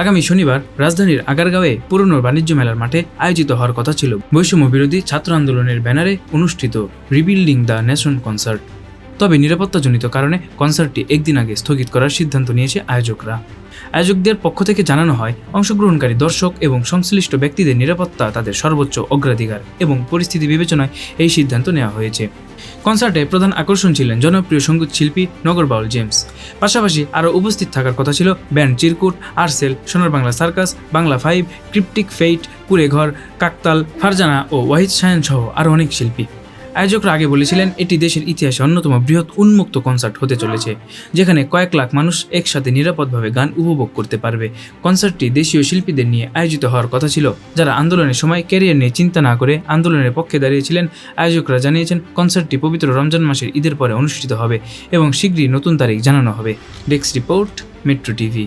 আগামী শনিবার রাজধানীর আগারগাঁওয়ে পুরনো বাণিজ্য মেলার মাঠে আয়োজিত হওয়ার কথা ছিল। বৈষম্য বিরোধী ছাত্র আন্দোলনের ব্যানারে অনুষ্ঠিত রিবিল্ডিং দ্য নেশন কনসার্ট তবে নিরাপত্তাজনিত কারণে কনসার্টটি একদিন আগে স্থগিত করার সিদ্ধান্ত নিয়েছে আয়োজকরা। আয়োজকদের পক্ষ থেকে জানানো হয়, অংশগ্রহণকারী দর্শক এবং সংশ্লিষ্ট ব্যক্তিদের নিরাপত্তা তাদের সর্বোচ্চ অগ্রাধিকার এবং পরিস্থিতি বিবেচনায় এই সিদ্ধান্ত নেওয়া হয়েছে। কনসার্টে প্রধান আকর্ষণ ছিলেন জনপ্রিয় সংগীত শিল্পী নগরবাউল জেমস। পাশাপাশি আরও উপস্থিত থাকার কথা ছিল band Chirkut, আরসেল Sonar Bangla circus, Bangla five, cryptic fate Kureghor Kaktal, Farzana ও ওয়াহিদ শায়ান সহ আরও অনেক শিল্পী। আয়োজকরা আগে বলেছিলেন, এটি দেশের ইতিহাসে অন্যতম বৃহৎ উন্মুক্ত কনসার্ট হতে চলেছে, যেখানে কয়েক লাখ মানুষ একসাথে নিরাপদভাবে গান উপভোগ করতে পারবে। কনসার্টটি দেশীয় শিল্পীদের নিয়ে আয়োজিত হওয়ার কথা ছিল, যারা আন্দোলনের সময় ক্যারিয়ার নিয়ে চিন্তা না করে আন্দোলনের পক্ষে দাঁড়িয়েছিলেন। আয়োজকরা জানিয়েছেন, কনসার্টটি পবিত্র রমজান মাসের ঈদের পরে অনুষ্ঠিত হবে এবং শীঘ্রই নতুন তারিখ জানানো হবে। Desk report, metro TV.